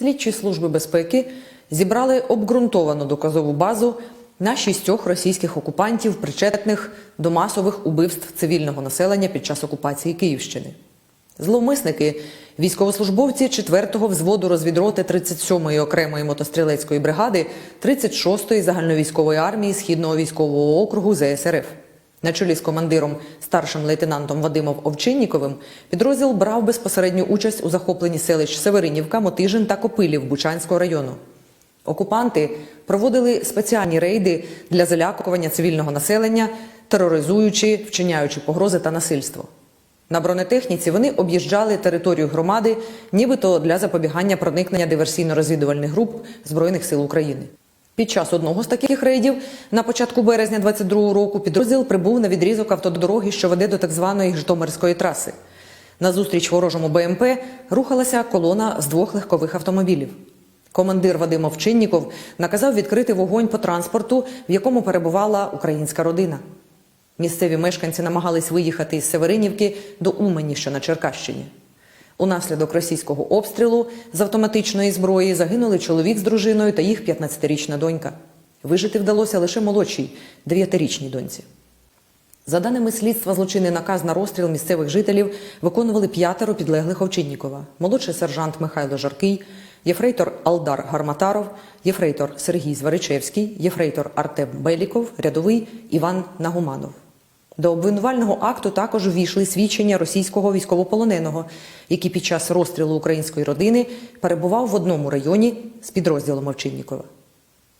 Слідчі служби безпеки зібрали обґрунтовану доказову базу на шістьох російських окупантів, причетних до масових убивств цивільного населення під час окупації Київщини. Зловмисники військовослужбовці 4-го взводу розвідроти 37-ї окремої мотострілецької бригади 36-ї загальновійськової армії Східного військового округу ЗСРФ. На чолі з командиром старшим лейтенантом Вадимом Овчинніковим підрозділ брав безпосередню участь у захопленні селищ Северинівка, Мотижин та Копилів Бучанського району. Окупанти проводили спеціальні рейди для залякування цивільного населення, тероризуючи, вчиняючи погрози та насильство. На бронетехніці вони об'їжджали територію громади, нібито для запобігання проникнення диверсійно-розвідувальних груп Збройних сил України. Під час одного з таких рейдів на початку березня 22 року підрозділ прибув на відрізок автодороги, що веде до так званої Житомирської траси. Назустріч ворожому БМП рухалася колона з двох легкових автомобілів. Командир Вадим Овчинніков наказав відкрити вогонь по транспорту, в якому перебувала українська родина. Місцеві мешканці намагались виїхати із Северинівки до Умані, що на Черкащині. Унаслідок російського обстрілу з автоматичної зброї загинули чоловік з дружиною та їх 15-річна донька. Вижити вдалося лише молодшій 9-річній доньці. За даними слідства, злочинний наказ на розстріл місцевих жителів виконували п'ятеро підлеглих Овчиннікова. Молодший сержант Михайло Жаркий, єфрейтор Алдар Гарматаров, єфрейтор Сергій Зваричевський, єфрейтор Артем Беліков, рядовий Іван Нагуманов. До обвинувального акту також ввійшли свідчення російського військовополоненого, який під час розстрілу української родини перебував в одному районі з підрозділом Овчиннікова.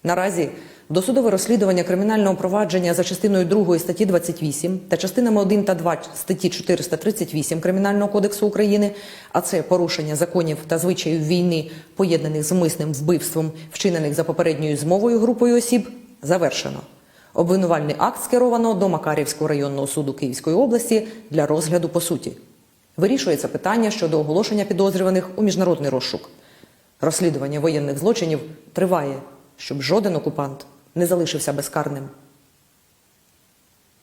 Наразі досудове розслідування кримінального провадження за частиною 2 статті 28 та частинами 1 та 2 статті 438 Кримінального кодексу України, а це порушення законів та звичаїв війни, поєднаних з мисним вбивством, вчинених за попередньою змовою групою осіб, завершено. Обвинувальний акт скеровано до Макарівського районного суду Київської області для розгляду по суті. Вирішується питання щодо оголошення підозрюваних у міжнародний розшук. Розслідування воєнних злочинів триває, щоб жоден окупант не залишився безкарним.